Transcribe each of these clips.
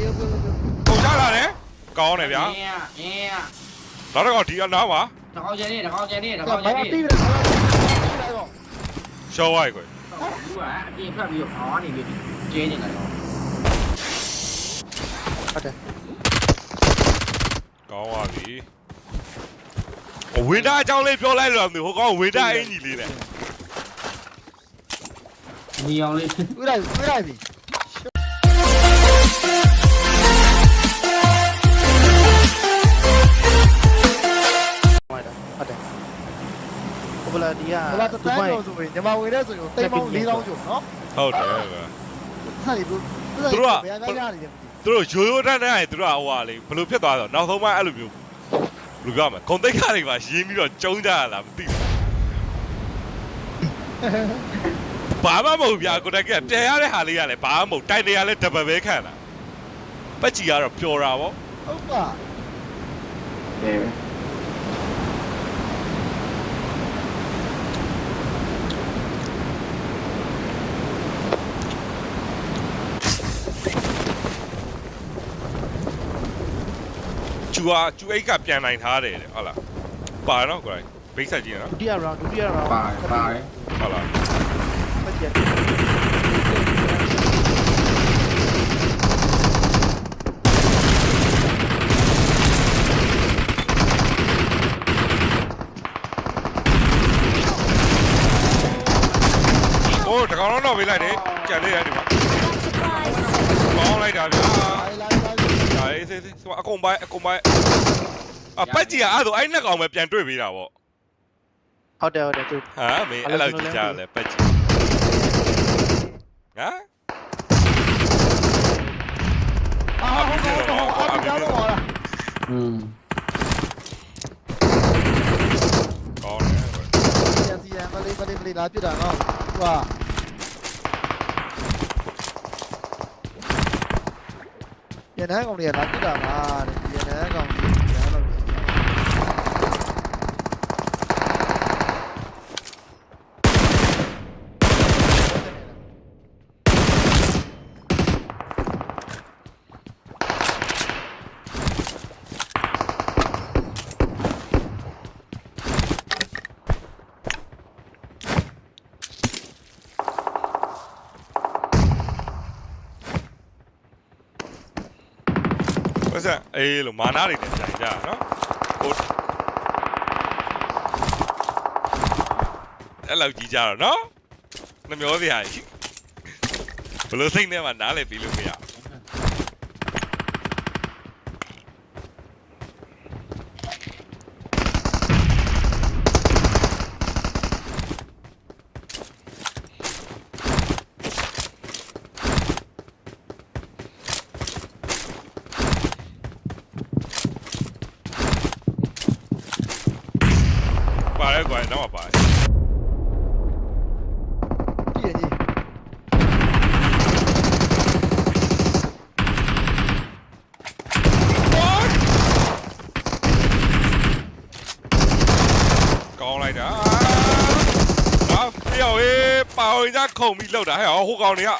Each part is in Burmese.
အေးဟုတ်ဟုတ်ဟုတ်ကုန်ကြလာတယ်ကောင်းတယ်ဗျာအင်းအင်းနောက်တော့ဒီအနားပါတကောင်းကျန်နေတကောင်းကျန်နေတကဲကောင်းကျဘာန်နေတိပြတယ်ဘာတိပြတယ်ရှော့ဝိုက်ကွယ်ဘူးကအပြင်ဖက်ပြီးတော့အောင်းနေပြီကျင်းနေတာတော့ဟုတ်တယ်ကောင်းပါပြီအဝင်းသားအကြောင်းလေးပြောလိုက်လို့မသိဘူးဟိုကောင်ဝင်းသားအင်ကြီးလေးနဲ့ညီအောင်လေးတွေ့လိုက်တွေ့လိုက်ပြီ ဒီကဘလာတန်းကျော်ဆိုရင်ညီမဝေတဲ့ဆိုရင်တိမ်ပေါင်း၄000ကျော်နော်ဟုတ်တယ်ဗျာဟာဒီဘယ်ရရရတယ်သူတို့ရိုးရိုးတန်းတန်းရင်သူတို့ကဟိုဟာလေဘယ်လိုဖြစ်သွားတော့နောက်ဆုံးမှအဲ့လိုမျိုးဘယ်လိုပြောမလဲဂုံတိတ်ခါတွေပါရင်းပြီးတော့ကျုံးကြရလားမသိဘူးဘာမှမဟုတ်ဗျာကိုတက်ကတဲရတဲ့ဟာလေးကလည်းဘာမှမဟုတ်တိုင်တယ်ကလည်းဒဘယ်ပဲခံတာပတ်ကြီးကတော့ပျော်တာဗောဟုတ်ပါ ကျူဟာကျူအိတ်ကပြန်နိုင်ထားတယ်တဲ့ဟုတ်လားပါတော့ကိုယ်ဘိတ်ဆက်ကြည့်နော်ဒုတိယ round ဒုတိယ round ပါပါတယ်ဟုတ်လားပတ်ကြโอ้တကောင်တော့ပေးလိုက်တယ်ကြံလေးရတယ်ဒီမှာ Surprise! ကောင်းလိုက်တာဗျာ လိုက်လိုက်လိုက်ဒါရေးစေးစေးဆိုအကုန်ပိုင်းအကုန်ပိုင်းအပတ်ကြီးကအဲ့ဒါအဲ့နှစ်ကောင်ပဲပြန်တွေ့ပေးတာဗောဟုတ်တယ်ဟုတ်တယ်သူဟာမင်းအဲ့လောက်ကြီးကြားလဲပတ်ကြီးဟာအာဟုတ်တယ်ဟုတ်တယ်အာပြောတော့လားอืมကောင်းတယ်စီစီရန်မလေးမလေးမလေးလာပြတာနော်သူကရန်ဟ န်ကောင်တွေကလာပြတာပါတဲ့ရန်ဟန်ကောင်ကြီးရန်လောက်ကြီး ဝ က်ဆက်အေးလို့မာနာတွေနဲ့ကြိုင်ကြနော်ဟိုအဲ့လောက်ကြီးကြတော့နော်နှမျောစရာကြီးဘလို့စိတ်ထဲမှာနားလည်ပြီးလို့မရဘူး ပါတယ်ကွာတော့မှာပါတယ် ကြည့်ရကြီး ကောင်းလိုက်တာဟာပြောင်းရေးပါ ဝင်ကြခုံပြီးလောက်တာဟဲ့ဟိုကောင်တွေက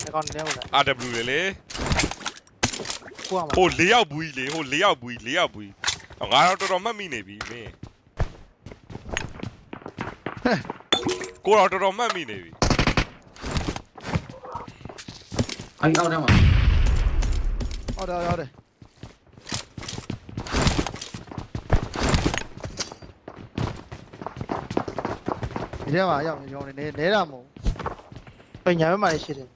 ဒီကောင်နေဟုတ်လား RW လေလေကိုကမှာဟို၄ယောက်ဘူးကြီးလေဟို၄ယောက်ဘူးကြီး၄ယောက်ဘူးကြီးဟောငါတော့တော်တော်မှတ်မိနေပြီမင်းကိုတော့တော်တော်မှတ်မိနေပြီအဲ့အောက်ထဲမှာဟုတ်တယ်ဟုတ်တယ် ဒီထဲမှာရောက်နေကြောင်းနေနဲတာမဟုတ်ဘူးညာဘက်မှာရှိတယ်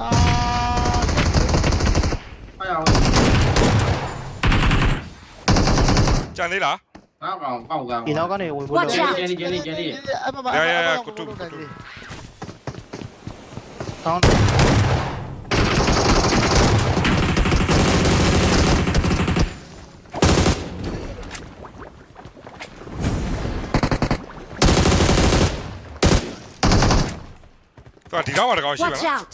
အာအဲ့အောင်ကြံသေးလားအောက်ကောင်ပေါက်ကောင်ဒီနောက်ကနေဝင်ဖို့ Watch တော့ out ကျန်နေကျန်နေကျန်နေအမမရရရကုတုကုတု တောင်းသူကဒီကောင်ကတကောင်ရှိပါ Watch လား out!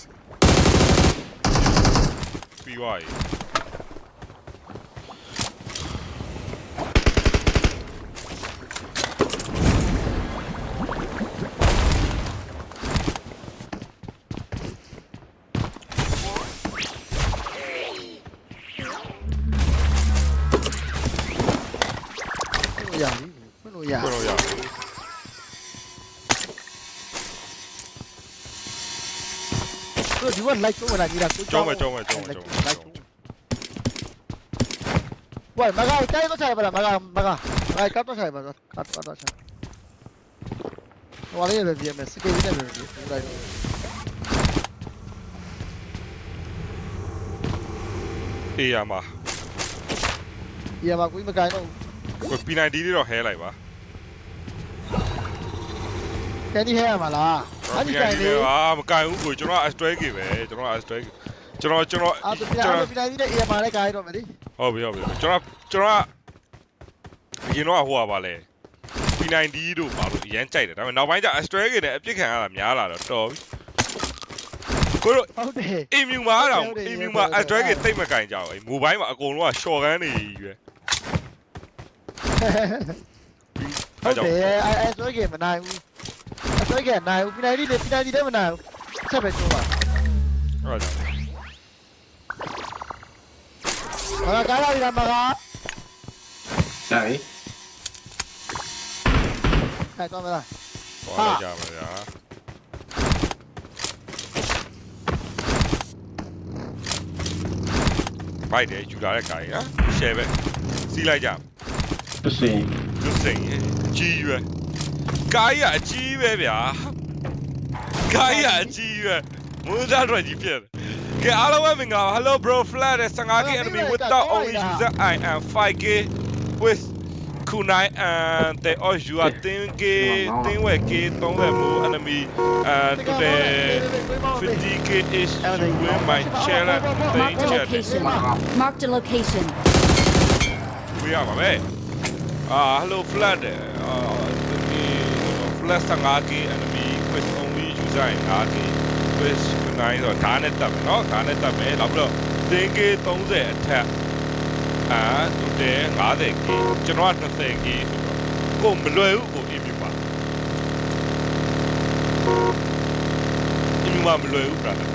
ပြီး တို့ဒီကလိုက်ကျုံးလာကြီးတာကိုကျုံးမယ်ကျုံးမယ်ကျုံးမယ်ကျုံးမယ်လိုက်ကျုံးဝိုင်မကတိုက်တော့ဆိုင်ပါလားမကမကလိုက်ကတ်တော့ဆိုင်ပါလားကတ်တော့ဆိုင်ဟိုလေးပဲပြမယ်စကေးနဲ့ပဲပြလိုက်တော့ အေးရမှာဒီမှာကိုမကိုင်းတော့ကို P90 လေးတော့ဟဲလိုက်ပါကန်ဒီဟဲရမှာလားအဲ့ဒီကိုင်းလေးအာမကန်ဘူးကိုကျွန်တော် S12K ပဲကျွန်တော် S12K ကျွန်တော်ကျွန်တော်အာတူပြကျွန်ာတော်ပြာဒီနဲ့အေးမှာလည်းကိုင်းတော့မယ်လေဟုတ်ပြီဟုတ်ပြီကျွန်တော်ကျွန်တော်အရင်တော့ဟိုပါပါလဲ P90 တို့ပါလို့အရန်ကြိုက်တယ်ဒါပေမဲ့နောက်ပိုင်းကျ S12K နဲ့အပြစ်ခံရတာများလာတော့တော်ပြီကိုတို့ဟုတ်တယ်အင်မြူမှာတော့ဟုတ်တယ်အင်မြူမှာဟုတ်တယ် S12K တိတ်မကင်ကြဘူးအဲမိုဘိုင်းမှာအကုန်လုံးက short gun နေကြီးပဲဟုတ်တယ်အဲအဲဆိုကြမနိုင်ဘူး အဆိုကြနိုင်ဘူးပြနိုင်လေးပြနိုင်လေးလည်းမနိုင်ဘူးဆက်ပဲကျုံးပါအဲ့ဒါကြောင့်မကကားလာပြီလားမကဒါပြီအဲတော့မလားဟောလိုက်ကြ မှာဗျာဘိုက်တယ်ယူလာတဲ့ guy ဟာ share ပဲစီးလိုက်ကြပစင်လူစိန်ရဲ့အကြီးရွယ်ကားရအကြီးပဲဗျာကားရအကြီးရွယ်မွန်းသားတော့ကြီးဖြစ်တယ်ကဲအားလုံးပဲမင်္ဂလာပါ Hello bro flat တဲ့ 15k enemy without only user I am 5k with kunai and the all you are 10k 10 k 30 mo enemy and today 50k is to win my challenge thing Marked a chat location. Marked a location. ဝေးရပါပဲအာ hello flat တဲ့အာဒီ plus 15k enemy which only user in RT which နိုင်တော့ဒါနဲ့တက်မယ်နော်ဒါနဲ့တက်မယ်နောက်ပြီးတော့ 10k 30အထက်အာတူတယ် 50k ကျွန်တော်က 20k ဆိုတော့ကိုမလွယ်ဘူးကိုအင်ပြပါအင်ပြမလွယ်ဘူး brother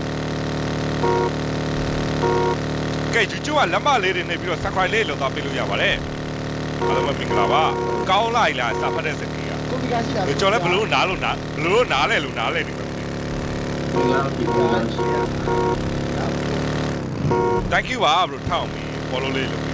ကဲဒီကျိုးကလက်မလေးတွေနဲ့ပြီးတော့ subscribe လေးလောက်သွားပေးလို့ရပါတယ်အားလုံးပဲမင်္ဂလာပါကောင်းလိုက်လားစာဖတ်တဲ့စကီ ကကွန်ပျူတာရှိတာကျွန်တော်လည်းဘလို့နားလို့နားဘလို့နားလဲလို့နားလဲနေတယ်ဒီလောက်ဒီလောက်ရှိရ thank you ပါဘလို့ထောက်ပြီး follow လေးလုပ်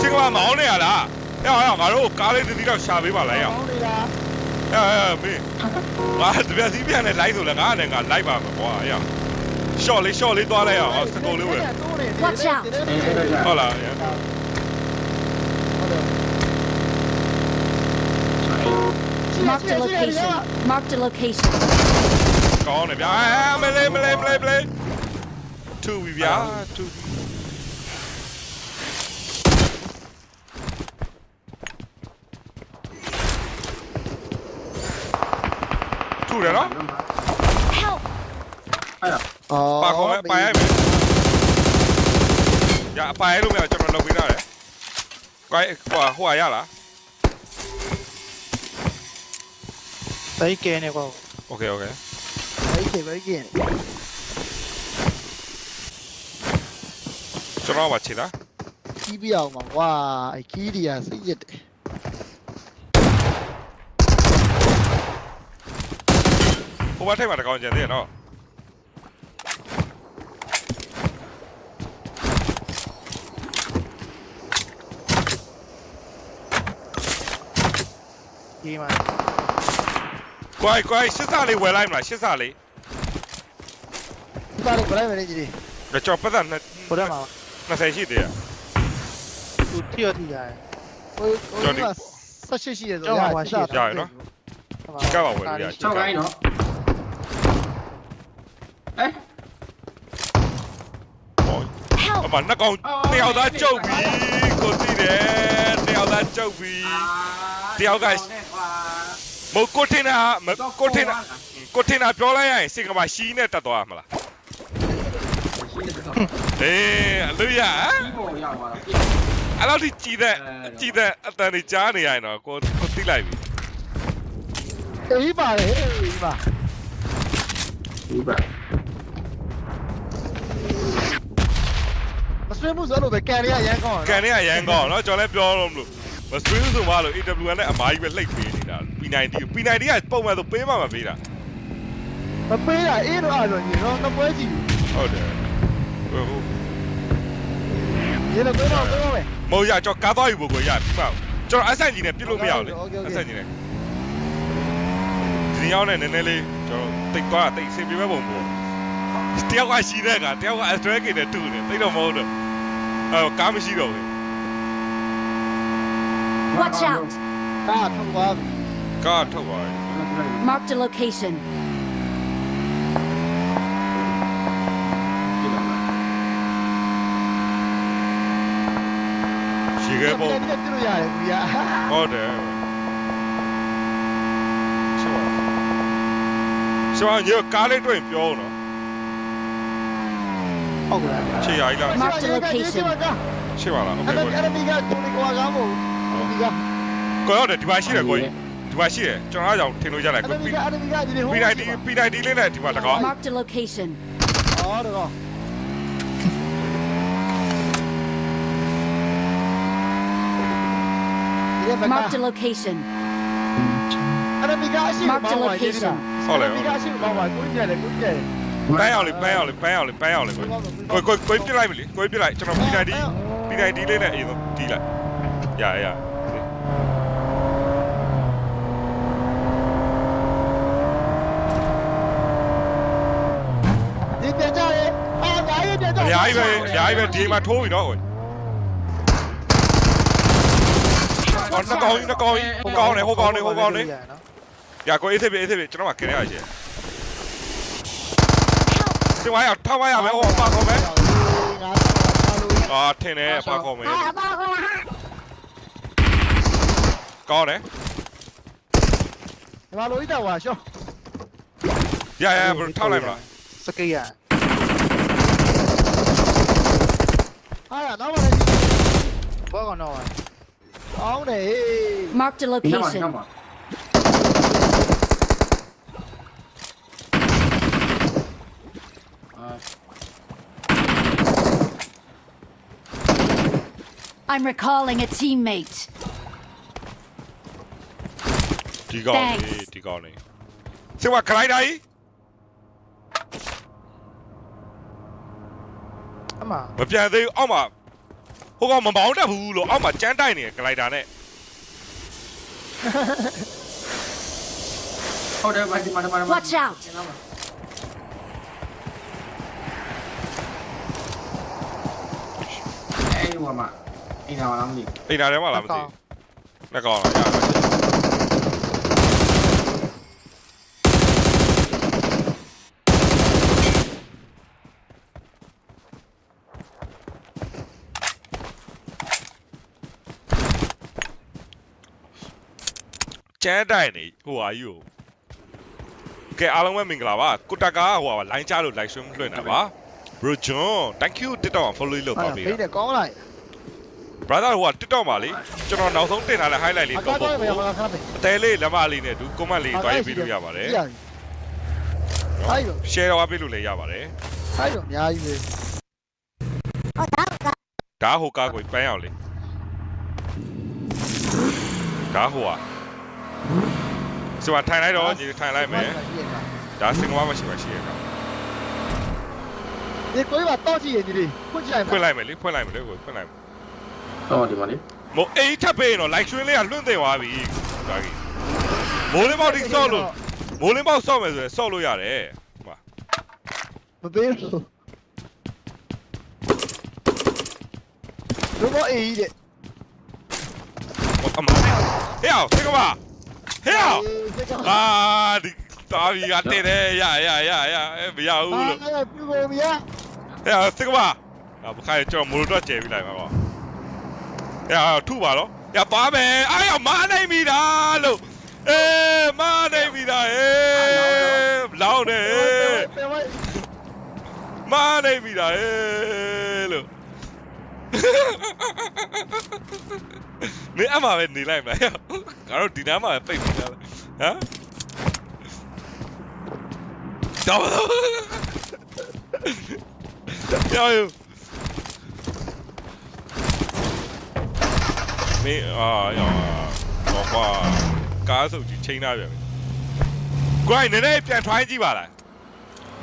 စင်ကမမောင်းနေရလားဟဲ့ဟဲ့ငါတို့ကားလေးတစ်တီးတော့ရှာပေးပါလားရကောင်းနေတာဟဲ့ဟဲ့မင်းငါတပြက်စီးပြန်နဲ့ live ဆိုလဲငါနဲ့ငါ live ပါမယ်ကွာရ short လေး short လေးသွားလိုက်အောင်စကုံလေးဝယ် Watch out အဲဒါကြောင့်ဟုတ်လားရဟုတ်တယ် Marked a location. Marked a location. ကောင်းတယ်ဗျာအဲမလေးမလေးမလေးမလေးထူပြီ ဗျာထူပြီထူတယ်နော် Help! အော် ပါခေါ်မယ်ပါရိုက်မယ်ရအပါရိုက်လို့မရကျွန်တော်လုပ်ပေးထားတယ်ကိုင်းဟိုဟိုရလား ဘိုက်ကဲနေကော โอเคโอเค ဘိုက်ကဲဘိက်ကဲ ကျွန်တော်ပါချီလား ကြီးပြအောင်ပါကွာအခီးတွေကစိတ်ရစ်တယ် ဟိုဘက်ထိပ်မှာတကောင်ကျန်သေးရနော် ကြီးမှာကိုင်းကိုင်းရှစ်စာလေးဝယ်လိုက်မလားရှစ်စာလေးဒီပါလေဘယ်လိုလဲကြီးဒါကြောင့်ပတ်သက်နှစ်ဘုရားမှာ20ရှိသေးရသူတီရတီရတယ်ဟိုဟိုကဆက်ရှိရှိရဆိုကပါဝယ်လို့ရ6ခိုင်းနော်အဲဟော Help! အမနှစ်ကောင်နှစ်ယောက်သားကြုတ်ပြီကိုသိတယ်နှစ်ယောက်သားကြုတ်ပြီနဲ့ကွာစ မဟုတ်ကိုထင်တာမကိုထင်တာကိုထင်တာပြောလိုက်ရရင်စင်ကမှာရှီးနဲ့တက်သွားမှာလား ရှိတယ်တော့ အေးအလူရဟမ် ဒီပေါ်ရောက်သွားတော့ အဲ့လောက်ထိကြည်တဲ့ကြည်တဲ့အတန်တွေကြားနေရရင်တော့ကိုကိုသိလိုက်ပြီ အေးပါလေအေးပါ ဒီပါ မဆွေးမှုဆိုလို့ပဲကန်ရရမ်းကောင်း ကန်နေရရန်ကောင်းเนาะကျွန်တော်လည်းပြောတော့မလို့မစထရင်းဆိုမှလို့ AWN နဲ့အမားကြီးပဲလှိတ်ပေးနေတာ P90 ကို P90 ကပုံမှန်ဆိုပေးမှမပေးတာမပေးတာအေးတော့အဲ့လိုညီတော့တပွဲကြည့်ဟုတ်တယ်ဟိုဟိုရေတော့ပေးတော့ပေးတော့ပဲမဟုတ်ရကျွန်တော်ကားသွားယူဖို့ကိုရပြီးမှကျွန်တော်အဆိုင်ကြီးနဲ့ပြစ်လို့မရဘူးလေအဆိုင်ကြီးနဲ့ဒီရောက်နေနည်းနည်းလေးကျွန်တော်တိတ်သွားတိတ်အဆင်ပြေမဲ့ပုံပေါ့တယောက်ကရှိတဲ့ကတယောက်က Astral K နဲ့တူတယ်တိတ်တော့မဟုတ်တော့အဲကားမရှိတော့ဘူး Watch out! ဒါထုတ်သွားပြီ ကားထုတ်သွားတယ် Marked a location. ရှီခဲပုံ ပြည့်လို့ရတယ်ဘူးရ ဟုတ်တယ်ရှင်းပါရှင်းပါညကားလေးတွေ့ရင်ပြောတော့ ဟုတ်ကဲ့ ခြေရည်လား Mark the location. ရှင်းပါလားโอเค အဲ့ဒါ ကို အဲ့ဒါမိကကိုလေးကွာကားမို့ဒီက ကိုရောက်တယ်ဒီမှာရှိတယ်ကိုကြီး ဒီမှာရှိတယ်ကျွန်တော်အားကြောင့်ထင်လို့ရတယ်အဲ့ကိုဒါမိ P ကအဲ့ဒါမိကဒီဟို P90 P90 လေးနဲ့ဒီမှာတကော Marked a location. ဟောတော့ Marked a location. အဲ့ဒါမိကအရှိ Mark the location. ဟုတ်လေမိကအရှိဘောပါကိုကြည့်တယ်ကိုကြည့်တယ်ပန်းအောင်လေးပန်းအောင်လေးပန်းအောင်လေးပန်းအောင်လေးကိုကိုကိုကိုပြစ်လိုက်ပြီလေကိုပြစ်လိုက်ကျွန်တော် P90 P90 လေးနဲ့အရင်ဆုံးတီးလိုက်ရရ ဒီပြန်ကြရဲအာညာရေးပြန်ကြ အ များကြီးပဲအများကြီးပဲဒီမှာထိုးပြီနော်ကိုအော်နှကောင်ကြီးနှကောင်ကြီးဟိုကောင်းတယ်ဟိုကောင်းတယ်ဟိုကောင်းတယ်ရကိုအေးသေးပြီအေးသေးပြီကျွန်တော်ကကင်ရရရှင်ဒီဝါရထားဝါရမယ်ဟိုပါကောမယ်ငါတော့လို့အာထင်တယ်ပါကောမယ်ကောင်းတယ်ဒီမှာလိုဤတော့ဟာရှော့ရရဘယ်ထောက်လိုက်မလားစကိတ်ရ ဟာရတော့မလည်းဘောကောင်တော့အောင်းတယ် Marked a ဒီမှာ location. တော့မှာအာ I'm recalling a teammate. ဒီကောင်းနေ Thanks. ဒီကောင်းနေစေဝါခလိုက်တိုင်း အမမပြန်သေးဘူးအောက်မှာဟိုကောင်မမောင်းတတ်ဘူးလို့အောက်မှာကြမ်းတိုက်နေတယ်ဂလိုက်တာနဲ့ဟုတ်တယ်ဗာဒီမှာဒီမှာဒီမှာ Watch out! အဲ့ဒီမှာအင်းနာလာမလို့အိမ်နာထဲမှာလားမသိဘူးလက်ကောင်းလားရပါ ကျန်းတိုင်နေဟိုဟာယူကဲအားလုံးပဲမင်္ဂလာပါကုတကာဟိုဟာလိုင်းချလို့ live stream လွှင့်တာပါ bro john thank you tiktok မှာ follow လုပ်ဟာပါပေးဘေးနဲ့ကောင်းလိုက် brother ဟိုက TikTok မှာလေကျွန်တော်နောက်ဆုံးတင်ထားတဲ့ highlight လေးအတော့ကားပေါ့တော့ပဲခဏပဲအသေးလေးလက်မလေးနဲ့သူ comment လေးတွိုင်းပေးလို့ရပါတယ်အဲ့ဒါ share တော့ပေးလို့လည်းရပါတယ်အဲ့တော့အများကြီးပဲဒါဟိုကားကိုပန်းအောင်လေဒါဟိုဟာ ဆိုတော့ထိုင်လိုက်တော့ညီထိုင်လိုက်မယ်ဒါစင်ကာမရှိမရှိရတော့ဒီကိုယ်ကတော့ကြည့်ရင်ဒီလေးခွင့်ကြိုင်ဖွင့်လိုက်မယ်လေဖွင့်လိုက်မယ်လေကိုဖွင့်လိုက်မယ်တော့ဒီမှာလေမို့အိမ်ထပ်ပေးရင်တော့ like ရွှင်းလေးကလွင့်တင်သွားပြီဒါကြီးမိုးလင်းပေါက်ဒီဆော့လို့မိုးလင်းပေါက်ဆော့မယ်ဆိုရင်ဆော့လို့ရတယ်ဟိုမှာမပေးဘူးဘယ်အေးတဲ့အမဟဲ့အောင်သိကပါ ဟဲ့အောင်အာဒီတာဘီကတဲ့တယ်ရရရရအဲမရဘူးလို့အာပြူကုန်မြာဟဲ့စကပါအဘခိုင်ကျွန်တော်မိုလိုတော့ကျဲပြီးလိုက်ပါကွာဟဲ့ထုပါတော့ရပါမယ်အားရမနိုင်မိတာလို့အေးမတာဟဲ့လောင်းနေဟဲ့ပြန်ဝိုင်းမာနေပြီတာဟဲ့လို့ မင်းအမှပဲနေလိုက်မယ်ငါတို့ဒီနားမှာပဲပိတ်နေတာဟမ်တော့ကြောက်ရမင်းအာရောဘောကွာကားစုပ်ကြီးချိန်ထားပြန်ပြီ grind နည်းနည်းပြန် try ကြည့်ပါလား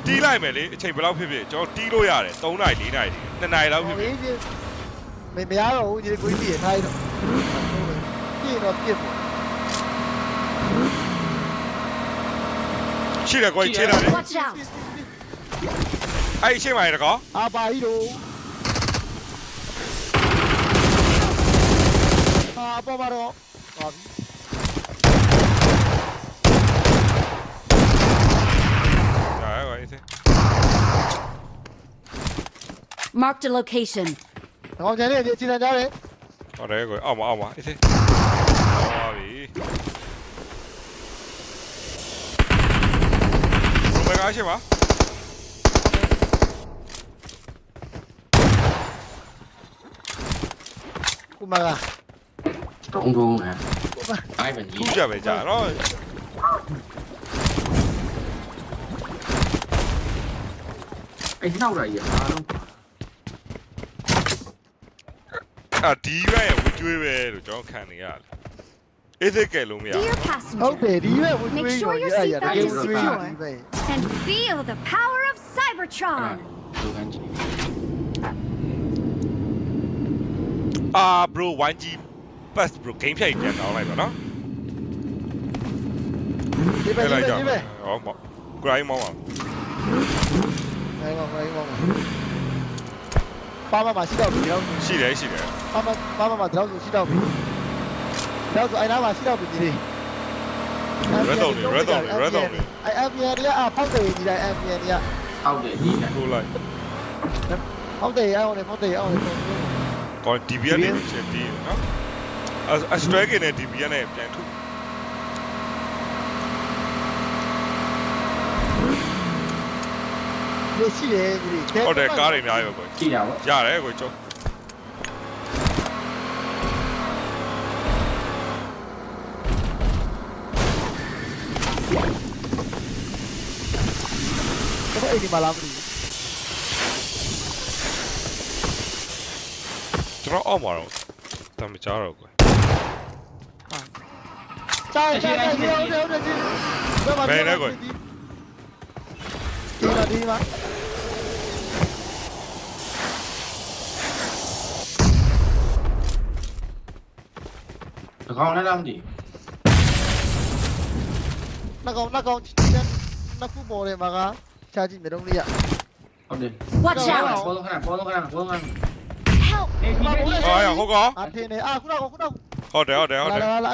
တီးလိုက်မယ်လေအချိန်ဘယ်လောက်ဖြစ်ဖြစ်ကျွန်တော်တီးလို့ရတယ်3နာရီ4နာရီ2နာရီလောက်ဖြစ်ဖြစ်မင်းမရတော့ဘူးဒီကိုကြီးရထားရတော့ ပြည့်တော့ပြည့်ပေါ့ရှိတယ်ကိုကြီးခြေတာလေ Watch out! အဲ့ရှင်းပါရကောအာပါကြီးတို့အာပေါ်ပါတော့ပါပြီဒါရောအေးစေ Marked a location. ။ကောင်ကျန်တဲ့ ဒီစီနံကြားတယ်ဟောတယ်ကိုအောက်မှာအောက်မှာအေးစေဟောပါပြီဘယ်ကားရှိပါ။ကုမကတုံးတုံးနဲ့အိုင်ဗန်ထူးကြီး ကြပဲကြာနော် အဲ့နောက်ရည်အားလုံးအာဒီရွက်ရဲ့ဝကျွေးပဲလို့ကျွန်တော်ခံနေရတယ်အေးစေကဲလို့မရ Dear ဟုတ်တယ် passenger, ဒီရွက်ဝင် Make တွေး sure ရော your ရရတ seatbelt ကယ် is ဝင်တွေး secure. ဒီပဲ and feel the power of အဲ့ဒါ Cybertron. လူကန်ကြီးအာ bro 1G pass bro game ဖြတ်ပြန်တောင်းလိုက်တော့နော်ဒီပဲဒီလိုက်ပဲကြဒီပဲဟောမော grind မောင်းပါ နိုင်ပါနိုင်ပါ ပါမမရှိတော့ဘူးတော့ရှိတယ်ရှိတယ်ပါမပါမမတော့ရှိတော့ဘူးတော့ဆိုအဲ့နားမှာရှိတော့ပြီဒီလေးအဲ့ FBN ရအဖောက်တယ်ဒီတိုင်း FBN ရအောက်တယ်ကြီးနဲ့ထိုးလိုက်ဖောက်တယ်အောင်လေဖောက်တယ်အောင်လေကော DBN နဲ့ချက်ပြီးနော်အစထရက်ကနဲ့ DBN နဲ့ပြန်ထု ဒီရှိတယ်ဒီဟုတ်တယ်ကားတွေအများကြီးပဲကိုကြည့်တာပေါ့ရတယ်ကိုကျုံတော့အဲ့ဒီမှာလာမလို့ကျွန်တော်အောက်မှာတော့တမကြတော့ကိုကြာကြာကြာဒီဟုတ်တယ်ဟုတ်တယ်ဒီမှာဒီမှာတကော င်လည်းတော့မသိနှကောင်နှကောင်နှစ်ခုပေါ်တယ်မှာကချာကြည့်မျိုးလုံးလေးရဟုတ်တယ် Watch out! ပေါ်တော့ခဏပေါ်တော့ခဏပေါ်တော့ခဏ Help! အေးဒီကကြီးအာရဟုတ်ကောအထင်းနေအာခုနကခုနကဟုတ်တယ်ဟုတ်တယ်ဟုတ်တယ်လာလာလာ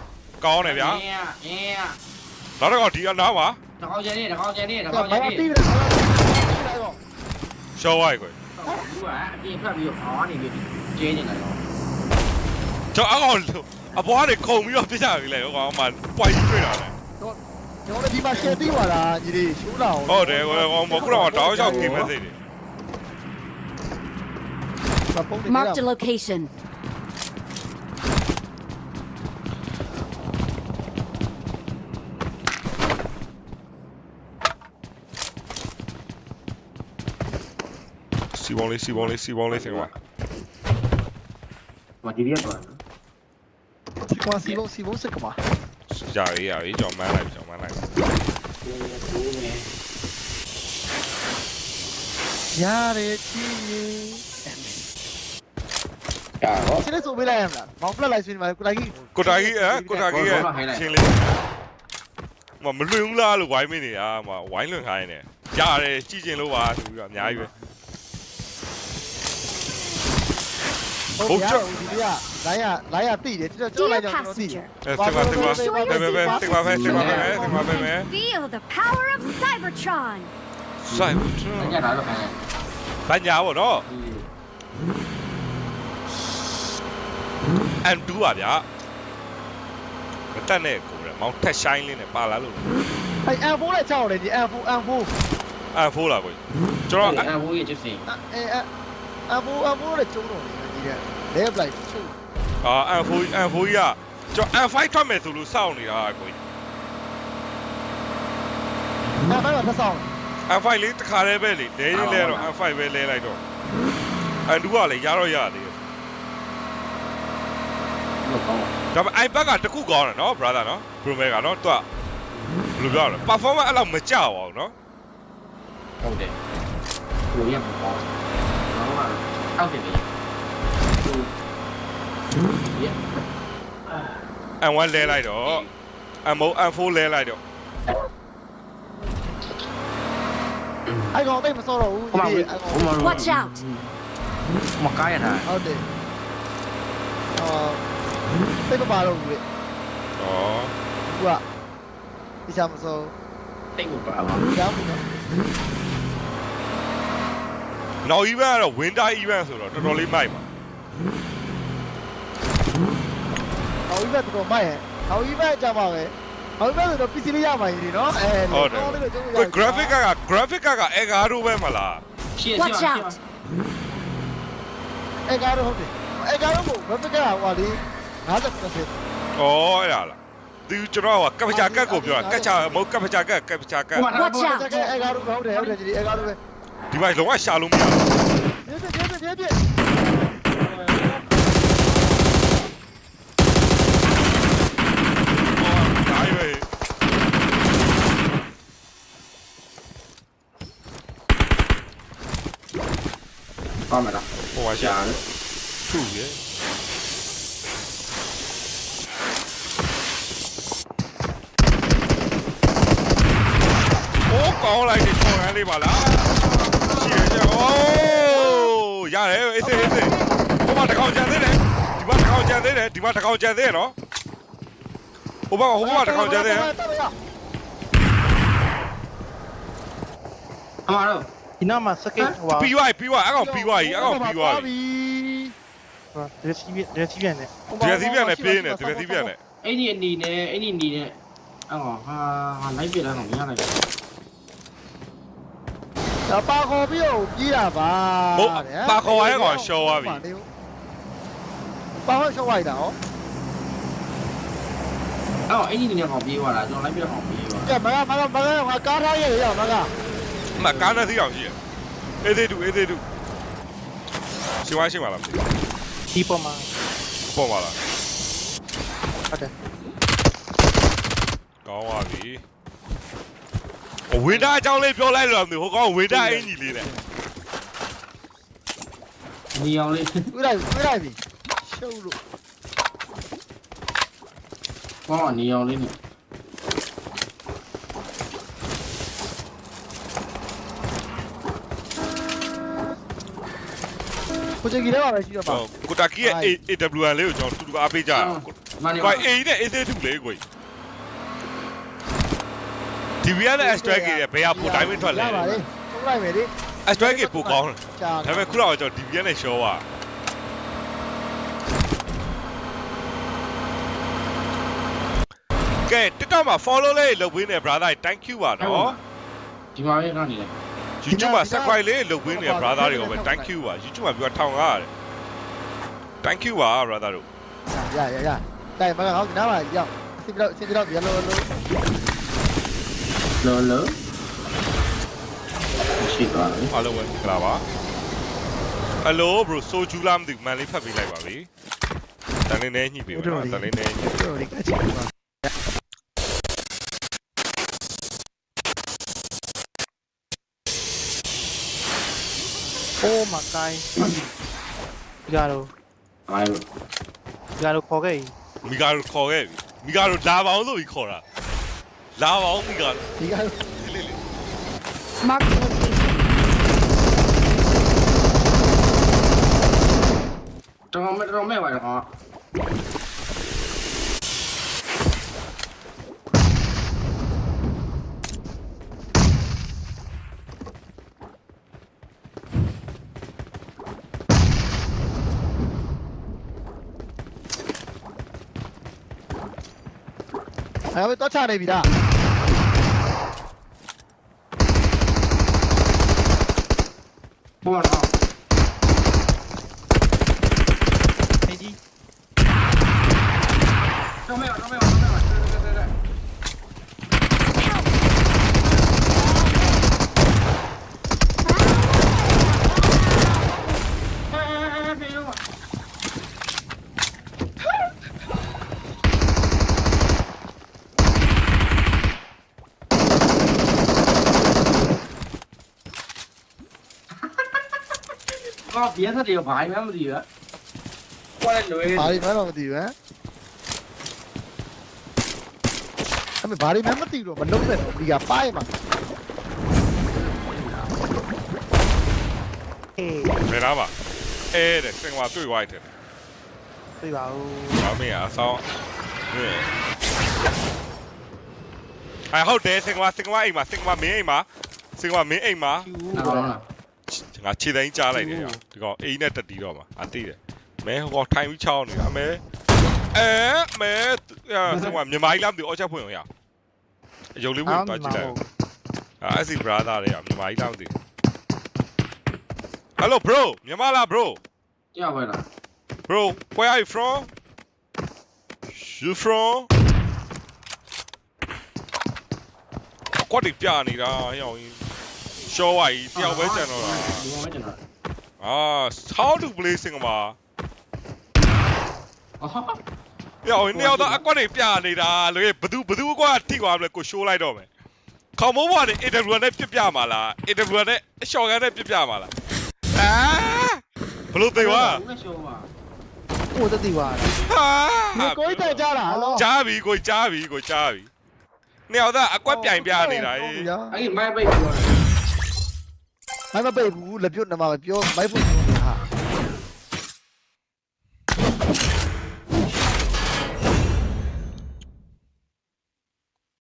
အ ကုန်နေအကုန်နေဟုတ်တယ်ကိုယ်ကလေးရနော်ကိုယ်ကလေးရလေးထောက်ပါအေးဟုတ်ဟုတ်ဟုတ်ပုံချလာတယ်ကောင်းတယ်ဗျာအင်းအင်းနောက်တော့ဒီအနားမှာတကောင်ကျန်နေတကောင်ကျန်နေတကဲကောင်ကျဘာန်နေတိတယ်လိုက်တော့ရှော့ဝိုက်ကိုသူကအပြင်ဖက်ပြီးတော့အော်နေပြီကျင်းနေတာတော့ကျွန်တော်အကောင်အပွားတွေခုံပြီးတော့ပြချပြီလေဟိုကောင်မှပွိုင်ကြီးတွေ့တာလေကျွန်တော်ဒီမှာရှယ်တီးပါလားညီလေးရှိုးလာအောင်ဟုတ်တယ်ကိုကောင်မခုတော့တောင်းလျှောက်ကိမစိတ်တွေပုံနေ Marked a location. ပေါင်းလေးစီပေါင်းလေးစီပေါင်းလေးဆင်ပါမဒီရက်တော့စီကွန်စီဘုံစီဘုံစကမှာရရရကျွန်တော်မန်းလိုက်ကျွန်တော်မန်းလိုက်ရတယ်ချီးရင်ရာဟောရှင်းလေးဆိုပေးလိုက်ရမလားမောင်ဖလက်လိုက်ဆွေးနေမှာကိုတိုင်ကြီးကိုတာကြီးအဲကိုတာကြီးရဲ့ရှင်းလေးမမလွင်ဘူးလားလို့ဝိုင်းမနေတာမဝိုင်းလွင်ခိုင်းနေရတယ်ကြည့်ကျင်လို့ပါဆိုပြီးတော့အများကြီးပဲ ဟုတ်ကြဒီကလိုင်းရလိုင်းရတိတယ်ကျွန်တော်လိုက်ကြ Dear ကျွန်တော်တိတယ် passenger, အဲစင်ပါစင်ပါပဲပဲစင်ပါပဲစင်ပါပဲစင်ပါပဲပဲ feel the power of Cybertron. ဆိုင်ညတာတော့ခိုင်းဘာညာပေါ့နော်ဒီ M2 ပါဗျာမတက်နဲ့ကိုရမောင်ထက်ဆိုင်လေးနဲ့ပါလာလို့အဲ့ M4 နဲ့ချောက်တယ်ဒီ M4 M4 M4 လာကိုကျွန်တော်အဲ့ဘိုးရဲ့ချစ်စင်အဲအဲ M4 M4 နဲ့ကျုံးတော့ နေဒီကလဲပလိုက်ချုပ်အာ M4 M4 ကြီးကကျွန်တော် M5 ထွက်မယ်ဆိုလို့စောင့်နေတာကိုအဲ့ဘက်မှာသက်ဆောင် M5 လေးတစ်ခါတည်းပဲလေလဲရင်လဲတော့ M5 ပဲလဲလိုက်တော့ M2 ကလည်းရတော့ရသေးတယ်လို့ကောင်းဒါပေမဲ့ iPad ကတခုကောင်းတယ်နော် brother နော် Pro Max ကနော်သူကဘယ်လိုပြောရလဲ performance အဲ့လောက်မကြပါဘူးနော်ဟုတ်တယ်ဘိုးရဲ့ဘောတော့အောက်တယ်လေဟိုရဲ့ M1 လဲလိုက်တော့ M0 M4 လဲလိုက်တော့အဲ့ကောင်တိတ်မစောတော့ဘူးဟိုမှာဒီဟိုအဲ့ကောင်မှာ Watch out မကားရတာဟုတ်တယ်အော်တိတ်မပါတော့ဘူးလေဩသူကဒီချာမစောတိတ်ကိုပါပါကြောင်းဘူးနော်နောက် event ကတော့ winter event ဆိုတော့တော်တော်လေးမိုက်ပါ ဟောဒီဘက်တော့မိုက်ဟဲ့ဟောဒီဘက်ကြပါပဲဟောဒီဘက်ဆိုတော့ PC လေးရမှာကြီးနော်အဲဟုတ်တယ်ကို graphic က graphic ကကအဲကားတို့ပဲမလားရှေ့ရှေ့ Watch out အဲကားတော့ဟုတ်တယ်အဲကားတော့ဘယ်ဘက်ကဟိုလေ50%ဩအဲ့ဒါလားသူကျွန်တော်ကကပချာကတ်ကိုပြောတာကတ်ချာမဟုတ်ကပချာကတ်ကပချာကတ် Watch out အဲကားတော့ဟုတ်တယ်ဟုတ်တယ်ဒီအဲကားတော့ပဲဒီဘက်လုံးဝရှာလို့မရဘူးပြပြပြပြပြ ဟောဒါရွေး ပါမလား ဟိုပါရှာ ရှာတယ် ထုရဲ့โอ้ကောင်းလိုက်တယ်ခေါ်ရမ်းလေးပါလားရှိရကြโอ้ရတယ်အေးစေးအေးစေးဟိုမှာတစ်ကောင်ကြံသေးတယ်ဒီမှာတစ်ကောင်ကြံသေးတယ်ဒီမှာတစ်ကောင်ကြံသေးတယ်နော်ဟိုဘက်ဟိုဘက်တစ်ကောင်ကြံသေးတယ် အမတော့ ဒီနောက်မှာစကိတ်ဟိုပါပြီးသွားပြီပြီးသွားအကောင်ပြီးသွားပြီအကောင်ပြီးသွားပြီဒရက်စီပြဒရက်စီပြန်နေဒီရသီးပြန်နဲ့ပြေးနေဒီရသီးပြန်နဲ့အဲ့ဒီအနီနဲ့အဲ့ဒီအနီနဲ့အော်ဟာဟာလိုက်ပြလာတော့မရလိုက်ဘူးဒါပါခေါ်ပြီးတော့ပြေးတာပါဟုတ်ပါခေါ်ရတဲ့ကောင်ရှော်သွားပြီပါခေါ်ရှော်လိုက်တာဟောအော်အဲ့ဒီနေနဲ့ကောင်ပြေးသွားတာကျွန်တော်လိုက်ပြတော့ကောင်ပြေးသွားကဲမကမကမကငါကားထားရရမက အမကားနဲ့စီးအောင်ရှိရအေးသေးတူအေးသေးတူရှင်ဝိုင်းရှိပါလားမသိဒီပေါ်မှာဘူးပေါ်ပါလားဟုတ်တယ်ကောင်းပါပြီဝင်းသားအကြောင်းလေးပြောလိုက်လို့မသိဘူးဟိုကောင်ဝင်းသားအင်ကြီးလေးနဲ့နီအောင်လေးတွေ့လိုက်တွေ့လိုက်ပြီရှုပ်လို့ကောင်းနီအောင်လေးနဲ့ ကိုချင်ကြီးထဲမှာပဲရှိတော့ပါဟိုကိုတာကီရဲ့ AWN လေးကိုကျွန်တော်တူတူအားပေးကြအောင်မနေကွာပါအေးနဲ့အေးသေးတူလေးကိုဒီဗီယန်နဲ့ strike ရဲ့ဘယ်ဟာပိုတိုင်းမထွက်လဲရပါလေထုံးလိုက်မယ်လေ strike ပိုကောင်းတယ်ချာဒါပေမဲ့ခုတော့ကျွန်တော်ဒီဗီယန်နဲ့ရှော့ပါကဲ TikTok မှာ follow လေးလုပ်ပေးနေ brother thank you ပါနော်ဒီမှာပဲကနေလေ YouTube မှာ subscribe လေးလုပ်ပေးနေ brother တွေကိုပဲ thank you ပါ YouTube မှာပြောထောင်ကားရတယ် thank you ပါ brother တို့ရရရတိုင်မကဟောဒီနားမှာရောက်အစီပြတော့အစီပြတော့ရလို့လို့လောလောရှိသွားပြီအားလုံးပဲကြလာပါ Hello bro ဆိုဂျူလာမသိဘူးမန်လေးဖတ်ပေးလိုက်ပါပြီတန်လေးနဲ့ညှိပေးပါနော်တန်လေးနဲ့ညှိတို့ဒီကချင်ပါ မကိုင်းဒီကတော့အားလို့ဒီကတော့ခေါ်ခဲ့မီဂါတို့ခေါ်ခဲ့ပြီမီဂါတို့လာပါအောင်ဆိုပြီးခေါ်တာလာပါအောင်မီဂါတို့ဒီကလေးလေး Mark the location. တော်မဲ့တော်မဲ့ပါတော့ အဲ့ဒါတော့ချနေပြီလားပေါ်တော့အေးဒီ တော့မဲတော့မဲတော့မဲတက်တက်တက်အဲဖေရော တော့ပြင်းစတယ်ဘာမှမသိဘူးကွာလေလွယ်ဘာတွေမှတော့မသိဘူးဟမ်အမေဘာတွေမှမသိတော့မလုံးနဲ့တော့ဒီကပါရမှာအေးဘယ်သားပါအဲတဲ့စင်ကွာတွေ့သွားတယ်ပြပါဦးဘာမင်းအဆောင်ဟဲ့အဲဟုတ်တယ်စ င်ကွာစင်ကွာအိမ်မှာစင်ကွာမင်းအိမ်မှာစင်ကွာမင်းအိမ်မှာကျူနော်နော်ငါခြေတိုင်းကြားလိုက်တယ်ရောဒီကောင်အိမ်နဲ့တက်တီးတော့မှာအသိတယ်မဲဟိုထိုင်ပြီးချောင်းနေတာမဲအဲမဲစင်ကွာမြန်မာကြီးလားမသိဘူးအော်ချက်ဖွင့်အောင်ရရုပ်လေးဝင်သွားကြည့်လိုက်အဲ့စီ brother တွေကမြန်မာကြီးလားမသိဘူး Hello bro မြန်မာလား bro ကြောက်ပဲလား bro where are you from you from ကွက်တိပြနေတာဟောင်း ရှောဝါကြီးတယောက်ပဲကျန်တော့တာဒီမှာပဲကျွန်တော်အာ how to play Singapore အော်ဟောင်းနေတော့အကွက်တိပြနေတာလေဘသူဘသူကွက်ထိသွားမလဲကိုရှိုးလိုက်တော့မယ်ခေါမိုးဘွားနေ interview နဲ့ပြပြမှာလား interview နဲ့အလျှော်ကန်နဲ့ပြပြမှာလားအာဘလို့သေးဝါဦးရှောပါကိုတတိပါလားဟာဒီကိုကြီးတက်ကြတာဟလောကြားပြီကိုကြားပြီကိုကြားပြီနှစ်ယောက်သားအကွက်ပြိုင်ပြနေတာကြီးအဲ့ဒီမိုက်ပိတ်ပြောတယ် မိုက်မပိတ်ဘူးလက်ပြုတ်နမပြောမိုက်ဖို့ပြောနေတာဟာ